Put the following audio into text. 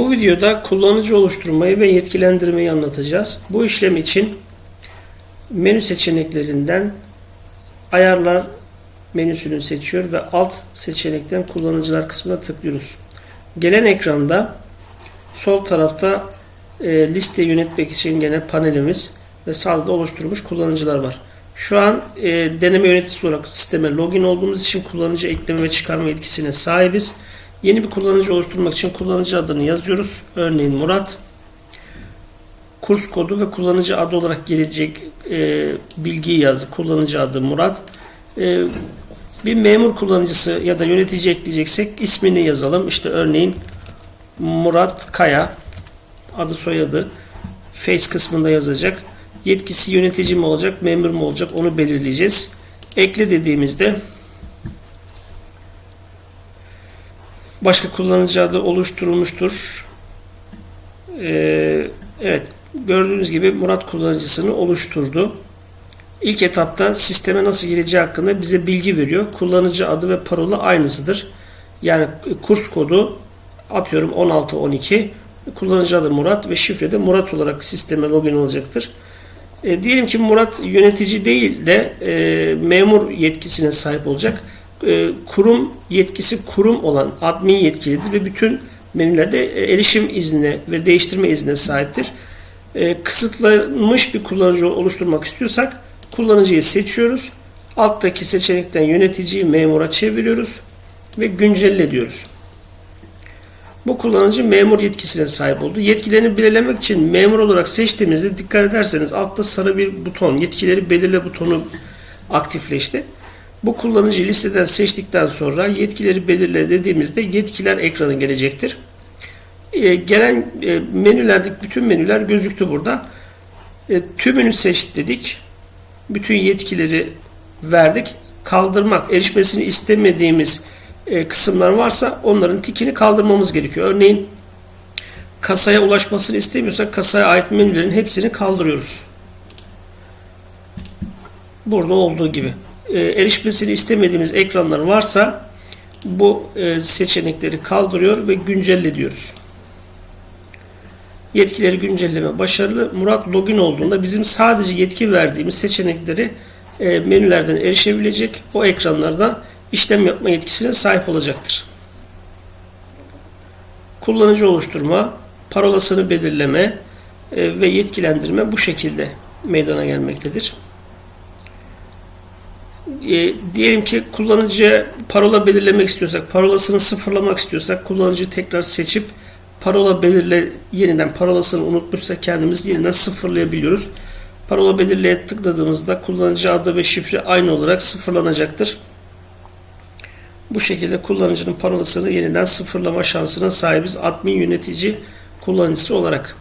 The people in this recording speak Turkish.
videoda kullanıcı oluşturmayı ve yetkilendirmeyi anlatacağız. Bu işlem için menü seçeneklerinden ayarlar menüsünü seçiyor ve alt seçenekten kullanıcılar kısmına tıklıyoruz. Gelen ekranda sol tarafta e, liste yönetmek için gene panelimiz ve sağda oluşturulmuş kullanıcılar var. Şu an e, deneme yöneticisi olarak sisteme login olduğumuz için kullanıcı ekleme ve çıkarma yetkisine sahibiz. Yeni bir kullanıcı oluşturmak için kullanıcı adını yazıyoruz. Örneğin Murat. Kurs kodu ve kullanıcı adı olarak gelecek e, bilgiyi yazdı. Kullanıcı adı Murat. E, bir memur kullanıcısı ya da yönetici ekleyeceksek ismini yazalım. İşte örneğin Murat Kaya adı soyadı face kısmında yazacak. Yetkisi yönetici mi olacak, memur mu olacak onu belirleyeceğiz. Ekle dediğimizde başka kullanıcı adı oluşturulmuştur. Ee, evet gördüğünüz gibi Murat kullanıcısını oluşturdu. İlk etapta sisteme nasıl gireceği hakkında bize bilgi veriyor. Kullanıcı adı ve parola aynısıdır. Yani kurs kodu atıyorum 1612 kullanıcı adı Murat ve şifre de Murat olarak sisteme login olacaktır. E, diyelim ki Murat yönetici değil de e, memur yetkisine sahip olacak. E, kurum yetkisi kurum olan admin yetkilidir ve bütün menülerde erişim iznine ve değiştirme iznine sahiptir. E, kısıtlanmış bir kullanıcı oluşturmak istiyorsak kullanıcıyı seçiyoruz. Alttaki seçenekten yöneticiyi memura çeviriyoruz ve güncelle diyoruz. Bu kullanıcı memur yetkisine sahip oldu. Yetkilerini belirlemek için memur olarak seçtiğimizde dikkat ederseniz altta sarı bir buton, yetkileri belirle butonu aktifleşti. Bu kullanıcı listeden seçtikten sonra yetkileri belirle dediğimizde yetkiler ekranı gelecektir. Ee, gelen e, menülerdeki bütün menüler gözüktü burada. E, tümünü seç dedik. Bütün yetkileri verdik. Kaldırmak, erişmesini istemediğimiz e, kısımlar varsa onların tikini kaldırmamız gerekiyor. Örneğin kasaya ulaşmasını istemiyorsak kasaya ait menülerin hepsini kaldırıyoruz. Burada olduğu gibi. E, erişmesini istemediğimiz ekranlar varsa bu e, seçenekleri kaldırıyor ve güncelle diyoruz. Yetkileri güncelleme başarılı. Murat login olduğunda bizim sadece yetki verdiğimiz seçenekleri menülerden erişebilecek. O ekranlardan işlem yapma yetkisine sahip olacaktır. Kullanıcı oluşturma, parolasını belirleme e, ve yetkilendirme bu şekilde meydana gelmektedir. E, diyelim ki kullanıcı parola belirlemek istiyorsak, parolasını sıfırlamak istiyorsak kullanıcıyı tekrar seçip parola belirle yeniden parolasını unutmuşsa kendimiz yeniden sıfırlayabiliyoruz. Parola belirleye tıkladığımızda kullanıcı adı ve şifre aynı olarak sıfırlanacaktır. Bu şekilde kullanıcının parolasını yeniden sıfırlama şansına sahibiz admin yönetici kullanıcısı olarak.